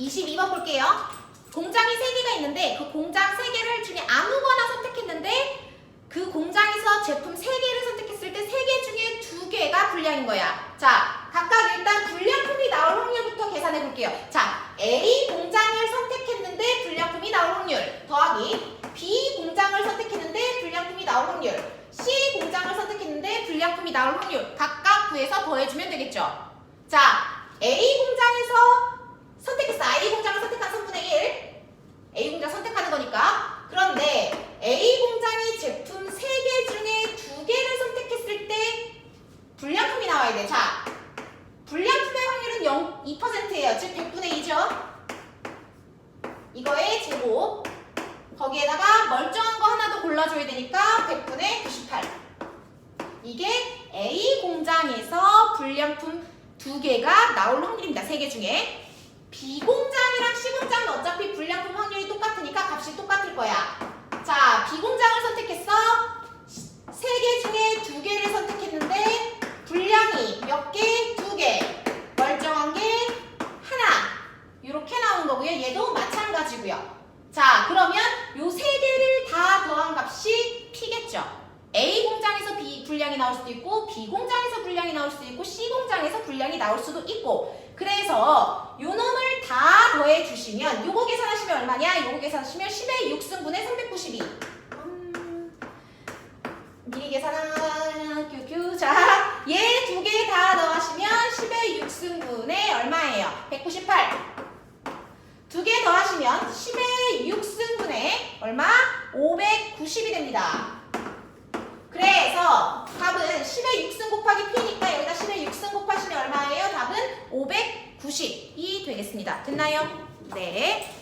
22번 볼게요. 공장이 3개가 있는데 그 공장 3개를 중에 아무거나 선택했는데 그 공장에서 제품 3개를 선택했을 때 3개 중에 2개가 불량인 거야. 자, 각각 일단 불량품이 나올 확률부터 계산해 볼게요. 자, A 공장을 선택했는데 불량품이 나올 확률 더하기 B 공장을 선택했는데 불량품이 나올 확률 C 공장을 선택했는데 불량품이 나올 확률 각각 구해서 더해주면 되겠죠. 자, A 공장에서 선택했어. A 공장을 선택한 3분의 1. A 공장 선택하는 거니까. 그런데 A 공장이 제품 3개 중에 2개를 선택했을 때 불량품이 나와야 돼. 자, 불량품의 확률은 0, 2%예요. 즉 100분의 2죠. 이거의 제곱. 거기에다가 멀쩡한 거 하나 더 골라줘야 되니까 100분의 98. 이게 A 공장에서 불량품 두 개가 나올 확률입니다. 세 개 중에. B 공장이랑 C 공장은 어차피 불량품 확률이 똑같으니까 값이 똑같을 거야. 자, B 공장을 선택했어. 세 개 중에 두 개를 선택했는데 불량이 몇 개? 두 개. 멀쩡한 게 하나. 이렇게 나온 거고요. 얘도 마찬가지고요. 자, 그러면 요 세 개를 다 더한 값이 P겠죠. A 공장에서 B 분량이 나올 수도 있고 B 공장에서 분량이 나올 수도 있고 C 공장에서 분량이 나올 수도 있고 그래서 요 주시면 요거 계산하시면 얼마냐? 요거 계산하시면 10의 6승분의 392 음, 미리 계산한 큐큐 자 얘 두 개다 더하시면 10의 6승분의 얼마예요? 198 두 개 더하시면 10의 6승분의 얼마? 590이 됩니다. 그래서 답은 10의 6승 곱하기 P니까 여기다 10의 6승 곱하시면 얼마예요? 답은 590이 되겠습니다. 됐나요? 네.